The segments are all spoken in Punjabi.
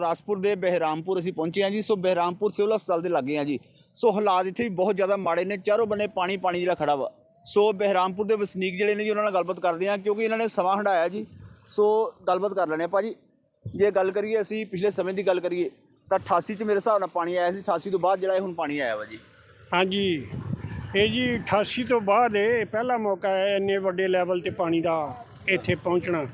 ਗੁਰਦਾਸਪੁਰ ਦੇ ਬਹਿਰਾਮਪੁਰ ਅਸੀਂ ਪਹੁੰਚੇ ਹਾਂ ਜੀ। ਸੋ ਬਹਿਰਾਮਪੁਰ ਸਿਵਲ ਹਸਪਤਾਲ ਦੇ ਲਾਗੇ ਹਾਂ ਜੀ। ਸੋ ਹਾਲਾਤ ਇੱਥੇ ਵੀ ਬਹੁਤ ਜ਼ਿਆਦਾ ਮਾੜੇ ਨੇ। ਚਾਰੋਂ ਬੰਨੇ ਪਾਣੀ ਪਾਣੀ ਜਿਹੜਾ ਖੜਾ ਵਾ। ਸੋ ਬਹਿਰਾਮਪੁਰ ਦੇ ਵਸਨੀਕ ਜਿਹੜੇ ਨੇ ਜੀ, ਉਹਨਾਂ ਨਾਲ ਗੱਲਬਾਤ ਕਰਦੇ ਹਾਂ ਕਿਉਂਕਿ ਇਹਨਾਂ ਨੇ ਸਮਾਂ ਹੰਡਾਇਆ ਜੀ। ਸੋ ਗੱਲਬਾਤ ਕਰ ਲੈਣੇ ਆ ਭਾਜੀ ਜੇ। ਗੱਲ ਕਰੀਏ ਅਸੀਂ ਪਿਛਲੇ ਸਮੇਂ ਦੀ ਗੱਲ ਕਰੀਏ, ਤਾਂ 88 ਚ ਮੇਰੇ ਹਿਸਾਬ ਨਾਲ ਪਾਣੀ ਆਇਆ ਸੀ। 88 ਤੋਂ ਬਾਅਦ ਜਿਹੜਾ ਇਹ ਹੁਣ ਪਾਣੀ ਆਇਆ ਵਾ ਜੀ। ਹਾਂਜੀ। ਇਹ ਜੀ 88 ਤੋਂ ਬਾਅਦ ਇਹ ਪਹਿਲਾ ਮੌਕਾ ਹੈ ਇੰਨੇ ਵੱਡੇ ਲੈਵਲ ਤੇ ਪਾਣੀ ਦਾ ਇੱਥੇ ਪਹੁੰਚਣਾ।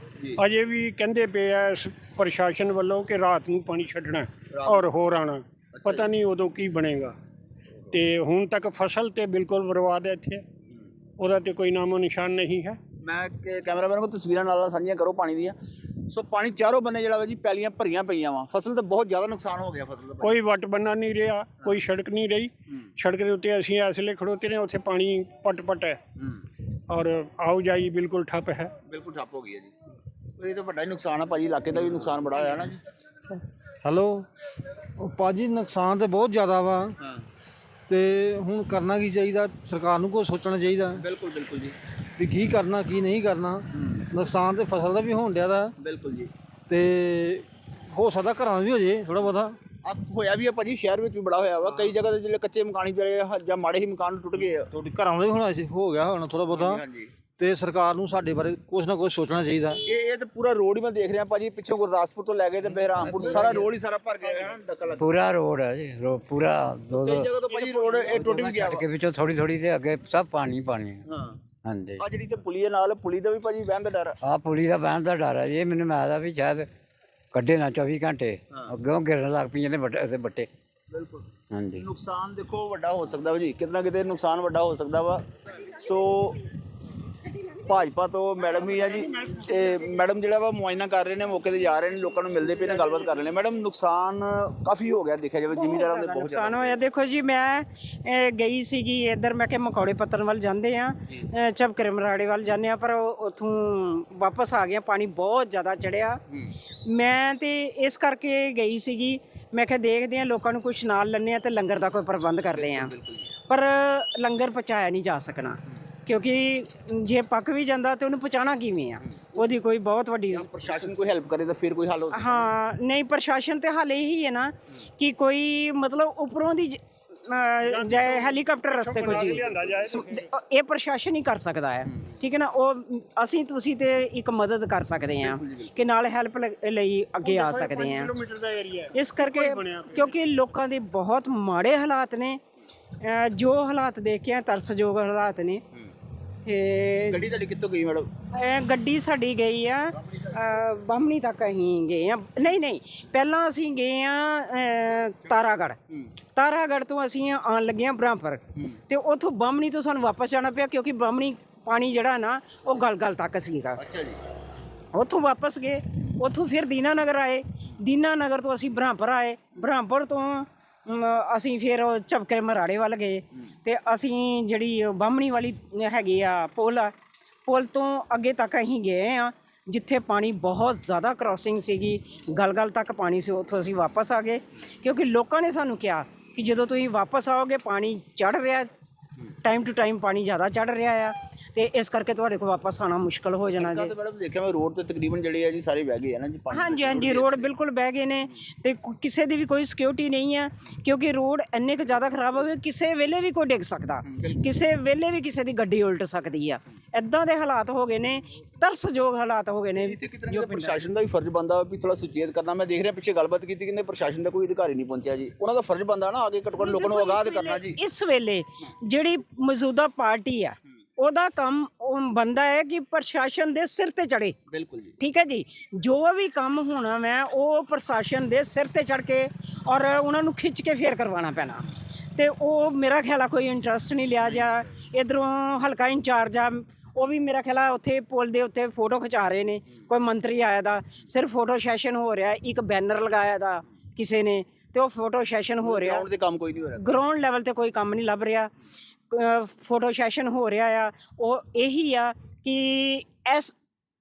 ਅਜੇ ਵੀ ਕਹਿੰਦੇ ਪਏ ਆ ਸ- ਪ੍ਰਸ਼ਾਸਨ ਵੱਲੋਂ ਕਿ ਰਾਤ ਨੂੰ ਪਾਣੀ ਛੱਡਣਾ ਔਰ ਹੋਰ ਆਣਾ ਪਤਾ ਨਹੀਂ ਉਦੋਂ ਕੀ ਬਣੇਗਾ। ਤੇ ਹੁਣ ਤੱਕ ਫਸਲ ਤੇ ਬਿਲਕੁਲ ਬਰਬਾਦ ਹੈ ਇੱਥੇ। ਉਹਦਾ ਤੇ ਕੋਈ ਨਾਮੋ ਨਿਸ਼ਾਨ ਨਹੀਂ ਹੈ। ਮੈਂ ਕਿ- ਕੈਮਰਾਮੈਨ ਕੋ ਤਸਵੀਰਾਂ ਨਾਲ ਨਾਲ ਸਾਂਝੀਆਂ ਕਰੋ ਪਾਣੀ ਦੀਆਂ। ਸੋ ਪਾਣੀ ਚਾਰੋਂ ਬੰਨੇ ਜਿਹੜਾ ਵਾ ਜੀ ਪੈਲੀਆਂ ਭਰੀਆਂ ਪਈਆਂ ਵਾ। ਫਸਲ ਤਾਂ ਬਹੁਤ ਜ਼ਿਆਦਾ ਨੁਕਸਾਨ ਹੋ ਗਿਆ ਫਸਲ ਦਾ ਕੋਈ ਵੱਟ ਬੰਨਾ ਨਹੀਂ ਰਿਹਾ ਕੋਈ ਸੜਕ ਨਹੀਂ ਰਹੀ। ਸੜਕ ਦੇ ਉੱਤੇ ਅਸੀਂ ਇਸ ਵੇਲੇ ਖੜੋਤੇ ਨੇ ਉੱਥੇ ਪਾਣੀ ਪਟ ਪਟ ਹੈ। ਹੂੰ। ਔਰ ਆਓ ਜਾਈ ਬਿਲਕੁਲ ਠੱਪ ਹੈ। ਬਿਲਕੁਲ ਠੱਪ ਹੋ ਗਈ ਹੈ ਜੀ। ਇਹ ਤਾਂ ਵੱਡਾ ਹੀ ਨੁਕਸਾਨ ਆ ਭਾਜੀ ਇਲਾਕੇ ਦਾ ਵੀ ਨੁਕਸਾਨ ਬੜਾ ਹੋਇਆ ਨਾ ਜੀ। ਹੈਲੋ? ਉਹ ਪਾਜੀ ਨੁਕਸਾਨ ਤੇ ਬਹੁਤ ਜ਼ਿਆਦਾ ਵਾ। ਹਾਂ। ਤੇ ਹੁਣ ਕਰਨਾ ਕੀ ਚਾਹੀਦਾ? ਸਰਕਾਰ ਨੂੰ ਕੋਈ ਸੋਚਣਾ ਚਾਹੀਦਾ? ਬਿਲਕੁਲ ਬਿਲਕੁਲ ਜੀ। ਵੀ ਕੀ ਕਰਨਾ ਕੀ ਨਹੀਂ ਕਰਨਾ? ਨੁਕਸਾਨ ਤੇ ਫਸਲ ਦਾ ਵੀ ਹੋਣ ਡਿਆ ਦਾ ਬਿਲਕੁਲ ਜੀ। ਤੇ ਹੋ ਸਕਦਾ ਘਰਾਂ ਦਾ ਵੀ ਹੋ ਜੇ ਥੋੜਾ ਬਹੁਤਾ। ਆ ਹੋਇਆ ਵੀ ਆ ਭਾਜੀ ਸ਼ਹਿਰ ਵਿੱਚ ਵੀ ਬੜਾ ਹੋਇਆ ਵਾ। ਕਈ ਜਗ੍ਹਾ ਤੇ ਜਿਹੜੇ ਕੱਚੇ ਮਕਾਨ ਹੀ ਪਏ ਆ ਜਾਂ ਮਾੜੇ ਹੀ ਮਕਾਨ ਟੁੱਟ ਗਏ ਆ। ਤੁਹਾਡੇ ਘਰਾਂ ਦਾ ਵੀ ਹੋਣਾ ਸੀ ਹੋ ਗਿਆ ਹੋਣਾ ਥੋੜਾ ਬਹੁਤਾ। ਹਾਂਜੀ। ਤੇ ਸਰਕਾਰ ਨੂੰ ਸਾਡੇ ਬਾਰੇ ਕੁਝ ਨਾ ਕੁਝ ਸੋਚਣਾ ਚਾਹੀਦਾ। ਇਹ ਇਹ ਤਾਂ ਪੂਰਾ ਰੋਡ ਹੀ ਮੈਂ ਦੇਖ ਰਿਹਾ ਭਾਜੀ ਪਿੱਛੋਂ ਗੁਰਦਾਸਪੁਰ ਤੋਂ ਲੈ ਕੇ ਤੇ ਬਹਿਰਾਮਪੁਰ ਸਾਰਾ ਰੋਡ ਹੀ ਸਾਰਾ ਭਰ ਗਿਆ। ਹੈ ਨਾ ਡੱਕਾ ਲੱਗ ਪੂਰਾ ਰੋਡ ਹੈ ਜੀ ਰੋ- ਪੂਰਾ ਦੋ ਜਗ੍ਹਾ ਤੋਂ ਭਾਜੀ ਰੋਡ ਇਹ ਟੁੱਟ ਵੀ ਗਿਆ ਵਾ। ਕੇ ਵਿੱਚੋਂ ਥੋੜੀ ਥੋੜੀ ਤੇ ਅੱਗੇ ਸਭ ਪਾਣੀ ਪਾਣੀ ਹੈ। ਹਾਂ। ਹਾਂਜੀ। ਆ ਜਿਹੜੀ ਤੇ ਪੁਲੀ ਦੇ ਨਾਲ ਪੁਲੀ ਦਾ ਵੀ ਭਾਜੀ ਵਹਿਣ ਦਾ ਡਰ ਆ। ਆ ਪੁਲੀ ਦਾ ਬਹਿਣ ਦਾ ਡਰ ਹੈ ਜੀ ਇਹ ਮੈਨੂੰ ਮੈਂ ਦਾ ਵੀ ਸ਼ਾਇਦ ਕੱਢੇ ਨਾ 24 ਘੰਟੇ। ਅੱਗੋਂ ਗਿਰਨ ਲੱਗ ਪਈਆਂ ਨੇ ਬੱਟੇ ਤੇ ਬੱਟੇ ਬਿਲਕੁਲ। ਹਾਂਜੀ। ਨੁਕਸਾਨ ਦੇਖੋ ਵੱਡਾ ਹੋ ਸਕਦਾ ਵਾ ਜੀ ਕਿਤਨਾ ਕਿਤੇ ਨੁਕਸਾਨ ਵੱਡਾ ਹੋ ਸਕਦਾ ਵਾ। ਸੋ ਭਾਜਪਾ ਤੋਂ ਮੈਡਮ ਵੀ ਆ ਜੀ। ਤੇ ਮੈਡਮ ਜਿਹੜਾ ਵਾ ਮੁਆਇਨਾ ਕਰ ਰਹੇ ਨੇ ਮੌਕੇ ਤੇ ਜਾ ਰਹੇ ਨੇ ਲੋਕਾਂ ਨੂੰ ਮਿਲਦੇ ਪਏ ਨੇ ਗੱਲਬਾਤ ਕਰ ਰਹੇ ਨੇ। ਮੈਡਮ ਨੁਕਸਾਨ ਕਾਫੀ ਹੋ ਗਿਆ ਦੇਖਿਆ ਜਾਵੇ ਜ਼ਿਮੀਂਦਾਰਾਂ ਦੇ ਬਹੁਤ ਨੁਕਸਾਨ ਹੋਇਆ। ਦੇਖੋ ਜੀ ਮੈਂ ਗਈ ਸੀਗੀ ਇੱਧਰ ਮੈਂ ਕਿ ਮਕੌੜੇ ਪੱਤਨ ਵੱਲ ਜਾਂਦੇ ਆ ਚਬਕਰੇ ਮਰਾੜੇ ਵੱਲ ਜਾਂਦੇ ਆ ਪਰ ਉੱਥੋਂ ਵਾਪਸ ਆ ਗਿਆ ਪਾਣੀ ਬਹੁਤ ਜ਼ਿਆਦਾ ਚੜਿਆ। ਮੈਂ ਤੇ ਇਸ ਕਰਕੇ ਗਈ ਸੀਗੀ। ਮੈਂ ਕਿਹਾ ਦੇਖਦੇ ਆ ਲੋਕਾਂ ਨੂੰ ਕੁਝ ਨਾਲ ਲੈਣੇ ਆ ਤੇ ਲੰਗਰ ਦਾ ਕੋਈ ਪ੍ਰਬੰਧ ਕਰਦੇ ਆ। ਪਰ ਲੰਗਰ ਪਹੁੰਚਾਇਆ ਨਹੀਂ ਜਾ ਸਕਣਾ। ਕਿਉਂਕਿ ਜੇ ਪੱਕ ਵੀ ਜਾਂਦਾ ਤੇ ਉਹਨੂੰ ਪਹੁੰਚਾਉਣਾ ਕਿਵੇਂ ਆ? ਉਹਦੀ ਕੋਈ ਬਹੁਤ ਵੱਡੀ ਪ੍ਰਸ਼ਾਸਨ ਕੋਈ ਹੈਲਪ ਕਰੇ ਤਾਂ ਫਿਰ ਕੋਈ ਹੱਲ ਹੋ ਸਕਦਾ। ਹਾਂ ਨਹੀਂ ਪ੍ਰਸ਼ਾਸਨ ਤੇ ਹਾਲ ਇਹੀ ਹੈ ਨਾ ਕਿ ਕੋਈ ਮਤਲਬ ਉੱਪਰੋਂ ਦੀ ਜ- ਹੈਲੀਕਾਪਟਰ ਰਸਤੇ ਕੋ ਜੀ ਇਹ ਪ੍ਰਸ਼ਾਸਨ ਹੀ ਕਰ ਸਕਦਾ ਹੈ। ਠੀਕ ਹੈ ਨਾ? ਉਹ ਅਸੀਂ ਤੁਸੀਂ ਤੇ ਇੱਕ ਮਦਦ ਕਰ ਸਕਦੇ ਹਾਂ ਕਿ ਨਾਲ ਹੈਲਪ ਲਈ ਅੱਗੇ ਆ ਸਕਦੇ ਏਰੀਆ ਇਸ ਕਰਕੇ ਕਿਉਂਕਿ ਲੋਕਾਂ ਦੇ ਬਹੁਤ ਮਾੜੇ ਹਾਲਾਤ ਨੇ। ਜੋ ਹਾਲਾਤ ਦੇਖ ਕੇ ਆ ਤਰਸਯੋਗ ਹਾਲਾਤ ਨੇ। ਤੇ ਗੱਡੀ ਤੁਹਾਡੀ ਕਿੱਥੋਂ ਗਈ ਮੈਡਮ? ਇਹ ਗੱਡੀ ਸਾਡੀ ਗਈ ਆ ਅ, ਬਾਹਮਣੀ ਤੱਕ ਅਸੀਂ ਗਏ ਆ। ਨਹੀਂ ਨਹੀਂ ਪਹਿਲਾਂ ਅਸੀਂ ਗਏ ਆ ਅ, ਤਾਰਾਗੜ੍ਹ। ਤਾਰਾਗੜ੍ਹ ਤੋਂ ਅਸੀਂ ਆਉਣ ਲੱਗੇ ਆ ਬ੍ਰਹਮਪੁਰ ਤੇ ਉੱਥੋਂ ਬਾਹਮਣੀ ਤੋਂ ਸਾਨੂੰ ਵਾਪਸ ਜਾਣਾ ਪਿਆ ਕਿਉਂਕਿ ਬਾਹਮਣੀ ਪਾਣੀ ਜਿਹੜਾ ਨਾ ਉਹ ਗਲ ਗਲ ਤੱਕ ਸੀਗਾ। ਅੱਛਾ ਜੀ। ਉੱਥੋਂ ਵਾਪਸ ਗਏ ਉੱਥੋਂ ਫਿਰ ਦੀਨਾਨਗਰ ਆਏ। ਦੀਨਾਨਗਰ ਤੋਂ ਅਸੀਂ ਬ੍ਰਹਮਪੁਰ ਆਏ। ਬ੍ਰਹਮਪੁਰ ਤੋਂ ਅਸੀਂ ਫਿਰ ਝਪਕੇ ਮਰਾੜੇ ਵੱਲ ਗਏ ਤੇ ਅਸੀਂ ਜਿਹੜੀ ਬਾਹਮਣੀ ਵਾਲੀ ਹੈਗੀ ਆ ਪੁਲ ਆ, ਪੁਲ ਤੋਂ ਅੱਗੇ ਤੱਕ ਅਸੀਂ ਗਏ ਆ, ਜਿੱਥੇ ਪਾਣੀ ਬਹੁਤ ਜ਼ਿਆਦਾ ਕ੍ਰਾਸਿੰਗ ਸੀਗੀ, ਗਲ-ਗਲ ਤੱਕ ਪਾਣੀ ਸੀ, ਉੱਥੋਂ ਅਸੀਂ ਵਾਪਸ ਆ ਗਏ, ਕਿਉਂਕਿ ਲੋਕਾਂ ਨੇ ਸਾਨੂੰ ਕਿਹਾ ਕਿ ਜਦੋਂ ਤੁਸੀਂ ਵਾਪਸ ਆਓਗੇ, ਪਾਣੀ ਚੜ ਰਿਹਾ ਟਾਈਮ ਟੂ ਟਾਈਮ ਪਾਣੀ ਜ਼ਿਆਦਾ ਚੜ ਰਿਹਾ ਆ ਤੇ ਇਸ ਕਰਕੇ ਤੁਹਾਡੇ ਕੋਲ ਵਾਪਸ ਆਣਾ ਮੁਸ਼ਕਲ ਹੋ ਜਾਣਾ ਜੀ। ਮੈਡਮ ਦੇਖਿਆ ਮੈਂ ਰੋਡ ਤੇ ਤਕਰੀਬਨ ਜਿਹੜੇ ਆ ਜੀ ਸਾਰੇ ਵਹਿ ਗਏ ਆ ਨਾ ਜੀ ਪਾਣੀ ਹਾਂਜੀ ਹਾਂਜੀ ਰੋਡ ਬਿਲਕੁਲ ਬਹਿ ਗਏ ਨੇ ਤੇ ਕਿਸੇ ਦੀ ਵੀ ਕੋਈ ਸਿਕਿਉਰਿਟੀ ਨਹੀਂ ਹੈ ਕਿਉਂਕਿ ਰੋਡ ਇੰਨੇ ਕੁ ਜ਼ਿਆਦਾ ਖਰਾਬ ਹੋ ਗਏ ਕਿਸੇ ਵੇਲੇ ਵੀ ਕੋਈ ਡਿੱਗ ਸਕਦਾ। ਕਿਸੇ ਵੇਲੇ ਵੀ ਕਿਸੇ ਦੀ ਗੱਡੀ ਉਲਟ ਸਕਦੀ ਆ। ਐਦਾਂ ਦੇ ਹਾਲਾਤ ਹੋ ਗਏ ਨੇ ਤਰਸਯੋਗ ਹਾਲਾਤ ਹੋ ਗਏ ਨੇ। ਕਿਤੇ ਪ੍ਰਸ਼ਾਸਨ ਦਾ ਵੀ ਫਰਜ਼ ਬੰਦਾ ਵੀ ਥੋੜਾ ਸੁਚੇਤ ਕਰਨਾ। ਮੈਂ ਦੇਖ ਰਿਹਾ ਪਿੱਛੇ ਗੱਲਬਾਤ ਕੀਤੀ ਕਹਿੰਦੇ ਪ੍ਰਸ਼ਾਸਨ ਦਾ ਕੋਈ ਅਧਿਕਾਰੀ ਨਹੀਂ ਪਹੁੰਚਿਆ ਜੀ। ਉਹਨਾਂ ਦਾ ਫਰਜ਼ ਬੰਦਾ ਨਾ ਆਗੇ ਘੱਟੋ ਘੱਟ ਲੋਕਾਂ ਨੂੰ ਆਗਾਹ ਕਰਨਾ ਜੀ। ਇਸ ਵੇਲੇ ਜਿਹੜੀ ਮੌਜੂਦਾ ਪਾਰਟੀ ਆ ਉਹਦਾ ਕੰਮ ਉਹ ਬੰਦਾ ਹੈ ਕਿ ਪ੍ਰਸ਼ਾਸਨ ਦੇ ਸਿਰ ਤੇ ਚੜੇ ਬਿਲਕੁਲ ਜੀ। ਠੀਕ ਹੈ ਜੀ? ਜੋ ਵੀ ਕੰਮ ਹੋਣਾ ਮੈਂ ਉਹ ਪ੍ਰਸ਼ਾਸਨ ਦੇ ਸਿਰ ਤੇ ਚੜ ਕੇ ਔਰ ਉਹਨਾਂ ਨੂੰ ਖਿੱਚ ਕੇ ਫੇਰ ਕਰਵਾਉਣਾ ਪੈਣਾ। ਤੇ ਉਹ ਮੇਰਾ ਖਿਆਲ ਆ ਕੋਈ ਇੰਟਰਸਟ ਨਹੀਂ ਲਿਆ ਜਾ। ਇਧਰੋਂ ਹਲਕਾ ਇੰਚਾਰਜ ਆ ਉਹ ਵੀ ਮੇਰਾ ਖਿਆਲ ਆ ਉੱਥੇ ਪੁਲ ਦੇ ਉੱਤੇ ਫੋਟੋ ਖਿਚਾ ਰਹੇ ਨੇ ਕੋਈ ਮੰਤਰੀ ਆਇਆ ਦਾ ਸਿਰਫ ਫੋਟੋ ਸੈਸ਼ਨ ਹੋ ਰਿਹਾ ਇੱਕ ਬੈਨਰ ਲਗਾਇਆ ਦਾ ਕਿਸੇ ਨੇ ਤੇ ਉਹ ਫੋਟੋ ਸੈਸ਼ਨ ਹੋ ਰਿਹਾ। ਗਰਾਊਂਡ ਤੇ ਕੰਮ ਕੋਈ ਨਹੀਂ ਹੋ ਰਿਹਾ। ਗਰਾਊਂਡ ਲੈਵਲ ਤੇ ਕੋਈ ਕੰਮ ਨਹੀਂ ਲੱਭ ਰਿਹਾ। ਫੋਟੋ ਸੈਸ਼ਨ ਹੋ ਰਿਹਾ ਆ। ਉਹ ਇਹੀ ਆ ਕਿ ਇਸ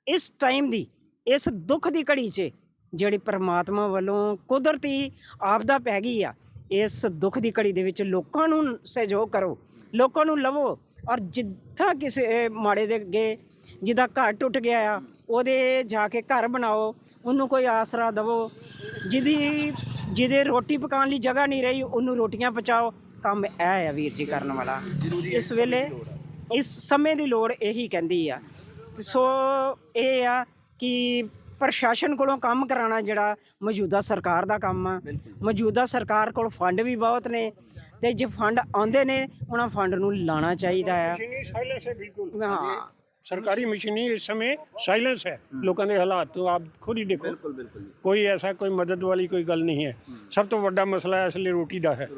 ਇਸ ਟਾਈਮ ਦੀ ਇਸ ਦੁੱਖ ਦੀ ਘੜੀ 'ਚ ਜਿਹੜੀ ਪ੍ਰਮਾਤਮਾ ਵੱਲੋਂ ਕੁਦਰਤੀ ਆਪਦਾ ਪੈ ਗਈ ਆ ਇਸ ਦੁੱਖ ਦੀ ਘੜੀ ਦੇ ਵਿੱਚ ਲੋਕਾਂ ਨੂੰ ਸਹਿਯੋਗ ਕਰੋ, ਲੋਕਾਂ ਨੂੰ ਲਵੋ ਔਰ ਜਿੱਥਾਂ ਕਿਸੇ ਮਾੜੇ ਦੇ ਅੱਗੇ ਜਿਹਦਾ ਘਰ ਟੁੱਟ ਗਿਆ ਆ, ਉਹਦੇ ਜਾ ਕੇ ਘਰ ਬਣਾਓ, ਉਹਨੂੰ ਕੋਈ ਆਸਰਾ ਦਿਵੋ, ਜਿਹਦੀ, ਜਿਹਦੇ ਰੋਟੀ ਪਕਾਉਣ ਲਈ ਜਗ੍ਹਾ ਨਹੀਂ ਰਹੀ, ਉਹਨੂੰ ਰੋਟੀਆਂ ਪਹੁੰਚਾਓ ਕੰਮ ਇਹ ਆ ਵੀਰ ਜੀ ਕਰਨ ਵਾਲਾ। ਇਸ ਵੇਲੇ ਇਸ ਸਮੇਂ ਦੀ ਲੋੜ ਇਹੀ ਕਹਿੰਦੀ ਆ। ਸੋ ਇਹ ਆ ਕਿ ਪ੍ਰਸ਼ਾਸਨ ਕੋਲੋਂ ਕੰਮ ਕਰਾਉਣਾ ਜਿਹੜਾ ਮੌਜੂਦਾ ਸਰਕਾਰ ਦਾ ਕੰਮ ਆ ਮੌਜੂਦਾ ਸਰਕਾਰ ਕੋਲ ਫੰਡ ਵੀ ਬਹੁਤ ਨੇ ਤੇ ਜੇ ਫੰਡ ਆਉਂਦੇ ਨੇ ਉਹਨਾਂ ਫੰਡ ਨੂੰ ਲਾਣਾ ਚਾਹੀਦਾ ਆ ਮਸ਼ੀਨੀ ਸਾਇਲੈਂਸ ਹੈ ਬਿਲਕੁਲ ਹਾਂ सरकारी मशीनी इस समय साइलेंस है ਲੋਕਾਂ ਦੇ ਹਾਲਾਤ ਤੋਂ ਆਪ ਖੁਦ ਹੀ ਦੇਖੋ ਬਿਲਕੁਲ ਬਿਲਕੁਲ ਕੋਈ ਐਸਾ ਕੋਈ ਮਦਦ ਵਾਲੀ ਕੋਈ ਗੱਲ ਨਹੀਂ ਹੈ ਸਭ ਤੋਂ ਵੱਡਾ ਮਸਲਾ ਇਸ ਲਈ ਰੋਟੀ ਦਾ ਹੈ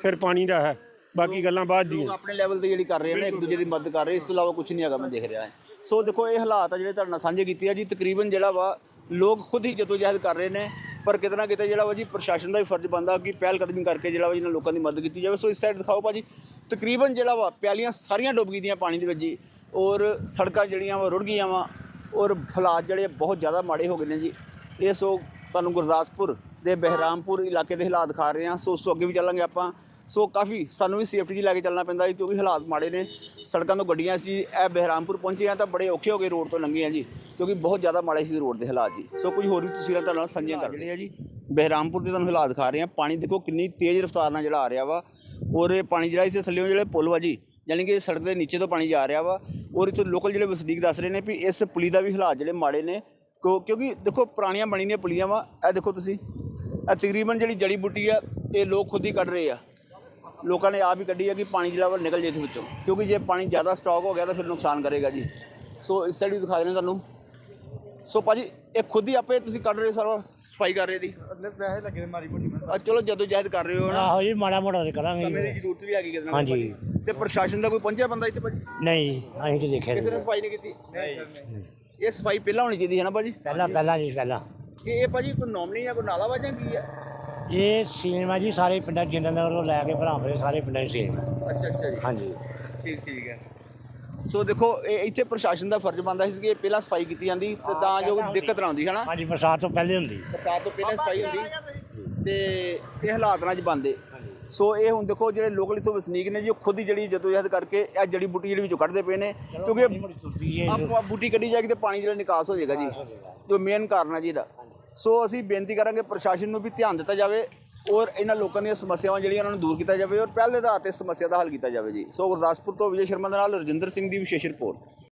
ਫਿਰ ਪਾਣੀ ਦਾ ਹੈ ਬਾਕੀ ਗੱਲਾਂ ਬਾਅਦ ਦੀਆਂ ਲੋਕ ਆਪਣੇ ਲੈਵਲ ਤੇ ਜਿਹੜੀ ਕਰ ਰਹੇ ਨੇ ਇੱਕ ਦੂਜੇ ਦੀ ਮਦਦ ਕਰ ਰਹੇ ਇਸ ਤੋਂ ਇਲਾਵਾ ਕੁਝ ਨਹੀਂ ਹੈਗਾ ਮੈਂ ਦੇਖ ਰਿਹਾ ਹਾਂ ਸੋ ਦੇਖੋ ਇਹ ਹਾਲਾਤ ਆ ਜਿਹੜੇ ਤੁਹਾਡੇ ਨਾਲ ਸਾਂਝੇ ਕੀਤੇ ਆ ਜੀ ਤਕਰੀਬਨ ਜਿਹੜਾ ਵਾ ਲੋਕ ਖੁਦ ਹੀ ਜਦੋਜਹਿਦ ਕਰ ਰਹੇ ਨੇ, ਪਰ ਕਿਤੇ ਨਾ ਕਿਤੇ ਜਿਹੜਾ ਵਾ ਜੀ ਪ੍ਰਸ਼ਾਸਨ ਦਾ ਵੀ ਫਰਜ਼ ਬਣਦਾ ਕਿ ਪਹਿਲ ਕਦਮੀ ਕਰਕੇ ਜਿਹੜਾ ਵਾ ਜੀ ਲੋਕਾਂ ਦੀ ਮਦਦ ਕੀਤੀ ਜਾਵੇ। ਸੋ ਇਸ ਸਾਈਡ ਦਿਖਾਓ ਭਾਜੀ, ਤਕਰੀਬਨ ਜਿਹੜਾ ਵਾ ਪਿਆਲੀਆਂ ਸਾਰੀਆਂ ਡੁੱਬ ਗਈਆਂ ਪਾਣੀ ਦੇ ਵਿੱਚ ਜੀ, ਔਰ ਸੜਕਾਂ ਜਿਹੜੀਆਂ ਵਾ ਰੁੜ ਗਈਆਂ ਵਾ, ਔਰ ਹਾਲਾਤ ਜਿਹੜੇ ਬਹੁਤ ਜ਼ਿਆਦਾ ਮਾੜੇ ਹੋ ਗਏ ਨੇ ਜੀ। ਇਹ ਸੋ ਤੁਹਾਨੂੰ ਗੁਰਦਾਸਪੁਰ ਦੇ ਬਹਿਰਾਮਪੁਰ ਇਲਾਕੇ ਦੇ ਹਾਲਾਤ ਦਿਖਾ ਰਹੇ ਹਾਂ। ਸੋ ਉਸ ਤੋਂ ਅੱਗੇ ਵੀ ਚੱਲਾਂਗੇ ਆਪਾਂ। ਸੋ ਕਾਫੀ ਸਾਨੂੰ ਵੀ ਸੇਫਟੀ ਦੀ ਲੈ ਕੇ ਚੱਲਣਾ ਪੈਂਦਾ ਜੀ, ਕਿਉਂਕਿ ਹਾਲਾਤ ਮਾੜੇ ਨੇ। ਸੜਕਾਂ ਤੋਂ ਗੱਡੀਆਂ ਸੀ, ਇਹ ਬਹਿਰਾਮਪੁਰ ਪਹੁੰਚੇ ਆ ਤਾਂ ਬੜੇ ਔਖੇ ਹੋ ਗਏ ਰੋਡ ਤੋਂ ਲੰਘੇ ਆ ਜੀ, ਕਿਉਂਕਿ ਬਹੁਤ ਜ਼ਿਆਦਾ ਮਾੜੇ ਸੀ ਰੋਡ ਦੇ ਹਾਲਾਤ ਜੀ। ਸੋ ਕੁਝ ਹੋਰ ਵੀ ਤਸਵੀਰਾਂ ਤੁਹਾਡੇ ਨਾਲ ਸਾਂਝੀਆਂ ਕਰ ਰਹੇ ਆ ਜੀ। ਬਹਿਰਾਮਪੁਰ ਦੇ ਤੁਹਾਨੂੰ ਹਾਲਾਤ ਦਿਖਾ ਰਹੇ ਆ ਪਾਣੀ ਦੇਖੋ ਕਿੰਨੀ ਤੇਜ਼ ਰਫ਼ਤਾਰ ਨਾਲ ਜਿਹੜਾ ਆ ਰਿਹਾ ਵਾ, ਔਰ ਇਹ ਪਾਣੀ ਜਿਹੜਾ ਇਸੇ ਥੱਲੇੋਂ ਜਿਹੜੇ ਪੁਲ ਵਾ ਜੀ, ਯਾਨੀ ਕਿ ਸੜਕ ਦੇ ਨੀਚੇ ਤੋਂ ਪਾਣੀ ਜਾ ਰਿਹਾ ਵਾ, ਔਰ ਇੱਥੇ ਲੋਕਲ ਜਿਹੜੇ ਵਸਨੀਕ ਦੱਸ ਰਹੇ ਨੇ ਵੀ ਇਸ ਪੁਲੀ ਦਾ ਵੀ ਹਾਲਾਤ ਜਿਹੜੇ ਮਾੜੇ ਨੇ। ਕਿਉਂ- ਕਿਉਂਕਿ ਦੇਖੋ ਪੁਰਾਣੀਆਂ ਬਣੀ ਦੀਆਂ ਪੁਲੀਆਂ ਵਾ, ਇਹ ਦੇਖੋ ਤੁਸੀਂ ਇਹ ਤਕਰੀਬਨ ਜਿਹੜੀ ਜੜੀ ਬੂਟੀ ਆ ਇਹ ਲੋਕ ਖੁਦ ਹੀ ਕੱਢ ਰਹੇ ਆ। ਲੋਕਾਂ ਨੇ ਆਪ ਹੀ ਕੱਢੀ ਆ ਕਿ ਪਾਣੀ ਜਿਹੜਾ ਵਾ ਨਿਕਲ ਜੇ ਇਸ ਵਿੱਚੋਂ। ਕਿਉਂਕਿ ਜੇ ਪਾਣੀ ਜ਼ਿਆਦਾ ਸਟਾਕ ਹੋ ਗਿਆ ਤਾਂ ਫਿਰ ਨੁਕਸਾਨ ਕਰੇਗਾ ਜੀ। ਸੋ ਇਸ ਸਾਈਡ ਵੀ ਦਿਖਾ ਰਹੇ ਨੇ ਤੁਹਾਨੂੰ। ਸੋ ਭਾਜੀ ਇਹ ਖੁਦ ਹੀ ਆਪੇ ਤੁਸੀਂ ਕੱਢ ਰਹੇ ਹੋ ਸਾਰਾ ਸਫ਼ਾਈ ਕਰ ਰਹੇ ਦੀ? ਪੈਸੇ ਲੱਗੇ ਮਾਰੀ ਮੋਟੀ ਚਲੋ ਜਦੋਂ ਜਹਿਦ ਕਰ ਰਹੇ ਹੋ ਨਾ। ਆਹੋ ਜੀ ਮਾੜਾ ਮੋਟਾ ਤੇ ਕਰਾਂਗੇ। ਸਮੇਂ ਦੀ ਜ਼ਰੂਰਤ ਵੀ ਹੈਗੀ ਕਿਤੇ ਨਾ ਹਾਂਜੀ। ਭਾਜੀ। ਤੇ ਪ੍ਰਸ਼ਾਸਨ ਦਾ ਕੋਈ ਪਹੁੰਚਿਆ ਬੰਦਾ ਇੱਥੇ ਭਾਜੀ? ਨਹੀਂ ਅਸੀਂ ਤੇ ਦੇਖਿਆ ਕਿਸੇ ਨੇ ਨਹੀਂ। ਸਫ਼ਾਈ ਨਹੀਂ ਕੀਤੀ? ਇਹ ਸਫ਼ਾਈ ਪਹਿਲਾਂ ਹੋਣੀ ਚਾਹੀਦੀ ਹੈ ਨਾ ਭਾਜੀ? ਪਹਿਲਾਂ ਪਹਿਲਾਂ ਜੀ ਪਹਿਲਾਂ। ਕਿ ਇਹ ਭਾਜੀ ਕੋਈ ਨੋਮਨੀ ਜਾਂ ਕੋਈ ਨਾਲਾ ਵਾਜਾਂ ਕੀ ਹੈ? ਇਹ ਸੀਨਮਾ ਜੀ ਸਾਰੇ ਪਿੰਡਾਂ ਜਿੰਨਾਂ ਨਗਰ ਤੋਂ ਲੈ ਕੇ ਭਰਾਂਪਰੇ ਸਾਰੇ ਪਿੰਡਾਂ ਦੀ ਸੀਨ ਅੱਛਾ ਅੱਛਾ ਜੀ। ਹਾਂਜੀ। ਠੀਕ ਠੀਕ ਹੈ। ਸੋ ਦੇਖੋ ਇਹ ਇੱਥੇ ਪ੍ਰਸ਼ਾਸਨ ਦਾ ਫਰਜ਼ ਬਣਦਾ ਸੀ ਕਿ ਇਹ ਪਹਿਲਾਂ ਸਫ਼ਾਈ ਕੀਤੀ ਜਾਂਦੀ ਤੇ ਤਾਂ ਜੋ ਕੋਈ ਦਿੱਕਤ ਨਾ ਆਉਂਦੀ ਹੈ ਨਾ ਹਾਂਜੀ ਬਰਸਾਤ ਤੋਂ ਪਹਿਲੇ ਹੁੰਦੀ। ਬਰਸਾਤ ਤੋਂ ਪਹਿਲਾਂ ਸਫ਼ਾਈ ਹੁੰਦੀ। ਤੇ ਇਹ ਹਾਲਾਤ ਨਾਲ ਚ ਬੰਦੇ ਸੋ ਇਹ ਹੁਣ ਦੇਖੋ ਜਿਹੜੇ ਲੋਕਲ ਇਥੋਂ ਵਸਨੀਕ ਨੇ ਜੀ ਉਹ ਖੁਦ ਹੀ ਜਿਹੜੀ ਜਦੋਜਹਿਦ ਕਰਕੇ ਇਹ ਜੜੀ ਬੂਟੀ ਜਿਹੜੀ ਵਿੱਚੋਂ ਕੱਢਦੇ ਪਏ ਨੇ ਕਿਉਂਕਿ ਆਪਾਂ ਬੂਟੀ ਕੱਢੀ ਜਾਏਗੀ ਤੇ ਪਾਣੀ ਜਿਹੜਾ ਨਿਕਾਸ ਹੋ ਜਾਏਗਾ ਜੀ। ਜੋ ਮੇਨ ਕਾਰਨ ਹੈ ਜੀ ਇਹਦਾ। ਸੋ ਅਸੀਂ ਬੇਨਤੀ ਕਰਾਂਗੇ ਪ੍ਰਸ਼ਾਸਨ ਨੂੰ ਵੀ ਧਿਆਨ ਦਿੱਤਾ ਜਾਵੇ ਔਰ ਇਹਨਾਂ ਲੋਕਾਂ ਦੀਆਂ ਸਮੱਸਿਆਵਾਂ ਜਿਹੜੀਆਂ ਉਹਨਾਂ ਨੂੰ ਦੂਰ ਕੀਤਾ ਜਾਵੇ ਔਰ ਪਹਿਲੇ ਆਧਾਰ ਤੇ ਸਮੱਸਿਆ ਦਾ ਹੱਲ ਕੀਤਾ ਜਾਵੇ ਜੀ। ਸੋ ਗੁਰਦਾਸਪੁਰ ਤੋਂ ਵਿਜੇ ਸ਼ਰਮਾ ਦੇ ਨਾਲ ਰਜਿੰਦਰ ਸਿੰਘ ਦੀ ਵਿਸ਼ੇਸ਼ ਰਿਪੋਰਟ।